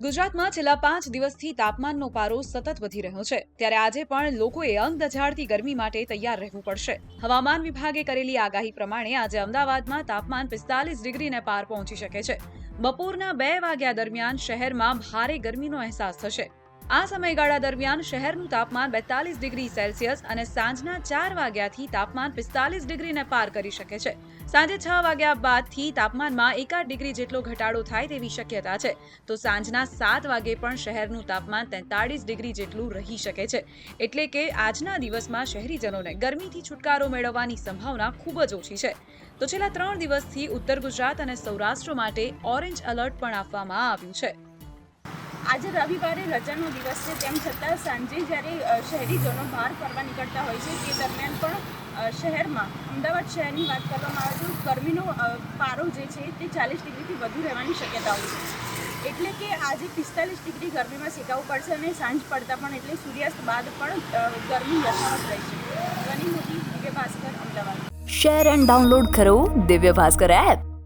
ગુજરાતમાં છેલ્લા પાંચ દિવસથી તાપમાનનો પારો સતત વધી રહ્યો છે. ત્યારે આજે પણ લોકોએ અંગ દઝાડતી ગરમી માટે તૈયાર રહેવું પડશે. હવામાન વિભાગે કરેલી આગાહી પ્રમાણે આજે અમદાવાદમાં તાપમાન પિસ્તાલીસ ડિગ્રીને પાર પહોંચી શકે છે. બપોરના બે વાગ્યા દરમિયાન શહેરમાં ભારે ગરમીનો અહેસાસ થશે. આ સમયગાળા દરમિયાન શહેરનું તાપમાન બેતાલીસ ડિગ્રી સેલ્સિયસ અને સાંજના ચાર વાગ્યાથી તાપમાન પિસ્તાલીસ ડિગ્રીને પાર કરી શકે છે. સાંજે છ વાગ્યા બાદથી તાપમાનમાં એકાદ ડિગ્રી જેટલો ઘટાડો થાય તેવી શક્યતા છે. તો સાંજના સાત વાગે પણ શહેરનું તાપમાન તેતાળીસ ડિગ્રી જેટલું રહી શકે છે. એટલે કે આજના દિવસમાં શહેરીજનોને ગરમીથી છુટકારો મેળવવાની સંભાવના ખૂબ જ ઓછી છે. તો છેલ્લા ત્રણ દિવસથી ઉત્તર ગુજરાત અને સૌરાષ્ટ્ર માટે ઓરેન્જ એલર્ટ પણ આપવામાં આવ્યું છે. આજે રવિવારે રજાનો દિવસ છે, તેમ છતાં સાંજે જ્યારે શહેરીજનો બહાર ફરવા નીકળતા હોય છે, તે દરમિયાન પણ શહેરમાં, અમદાવાદ શહેરની વાત કરવામાં આવે તો ગરમીનો પારો જે છે, તે ચાલીસ ડિગ્રીથી વધુ રહેવાની શક્યતાઓ છે. એટલે કે આજે પિસ્તાલીસ ડિગ્રી ગરમીમાં શેકાવવું પડશે અને સાંજ પડતા પણ એટલે સૂર્યાસ્ત બાદ પણ ગરમી યથાવત રહેશે ગની Modi Divya Bhaskar, Ahmedabad. Share and download કરો દિવ્ય ભાસ્કર એપ.